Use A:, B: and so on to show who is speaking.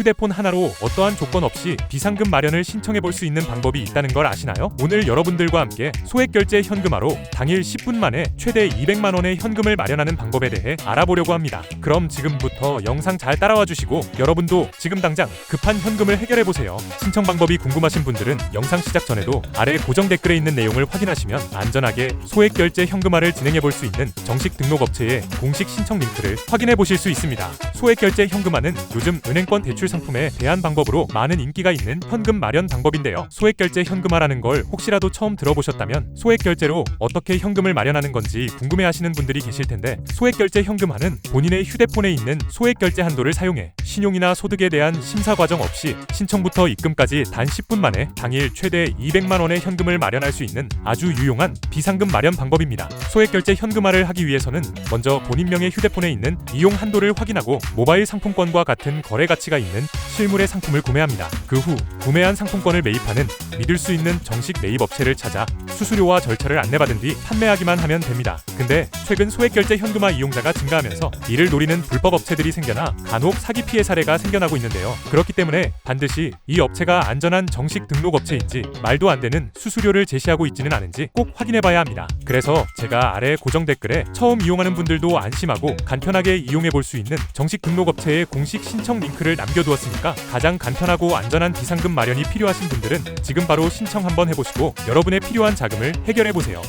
A: 휴대폰 하나로 어떠한 조건 없이 비상금 마련을 신청해 볼 수 있는 방법이 있다는 걸 아시나요? 오늘 여러분들과 함께 소액 결제 현금화로 당일 10분 만에 최대 200만 원의 현금을 마련하는 방법에 대해 알아보려고 합니다. 그럼 지금부터 영상 잘 따라와 주시고 여러분도 지금 당장 급한 현금을 해결해 보세요. 신청 방법이 궁금하신 분들은 영상 시작 전에도 아래 고정 댓글에 있는 내용을 확인하시면 안전하게 소액 결제 현금화를 진행해 볼 수 있는 정식 등록 업체의 공식 신청 링크를 확인해 보실 수 있습니다. 소액 결제 현금화는 요즘 은행권 대출 상품에 대한 방법으로 많은 인기가 있는 현금 마련 방법인데요. 소액 결제 현금화라는 걸 혹시라도 처음 들어보셨다면 소액 결제로 어떻게 현금을 마련하는 건지 궁금해 하시는 분들이 계실 텐데 소액 결제 현금화는 본인의 휴대폰에 있는 소액 결제 한도를 사용해 신용이나 소득에 대한 심사 과정 없이 신청부터 입금까지 단 10분 만에 당일 최대 200만 원의 현금을 마련할 수 있는 아주 유용한 비상금 마련 방법입니다. 소액 결제 현금화를 하기 위해서는 먼저 본인 명의 휴대폰에 있는 이용 한도를 확인하고 모바일 상품권과 같은 거래 가치가 있는 실물의 상품을 구매합니다. 그 후 구매한 상품권을 매입하는 믿을 수 있는 정식 매입 업체를 찾아 수수료와 절차를 안내받은 뒤 판매하기만 하면 됩니다. 근데 최근 소액 결제 현금화 이용자가 증가하면서 이를 노리는 불법 업체들이 생겨나 간혹 사기 피해 사례가 생겨나고 있는데요. 그렇기 때문에 반드시 이 업체가 안전한 정식 등록 업체인지 말도 안 되는 수수료를 제시하고 있지는 않은지 꼭 확인해 봐야 합니다. 그래서 제가 아래 고정 댓글에 처음 이용하는 분들도 안심하고 간편하게 이용해 볼 수 있는 정식 등록 업체의 공식 신청 링크를 남겨두었으니까 가장 간편하고 안전한 비상금 마련이 필요하신 분들은 지금 바로 신청 한번 해보시고 여러분의 필요한 자금을 해결해 보세요.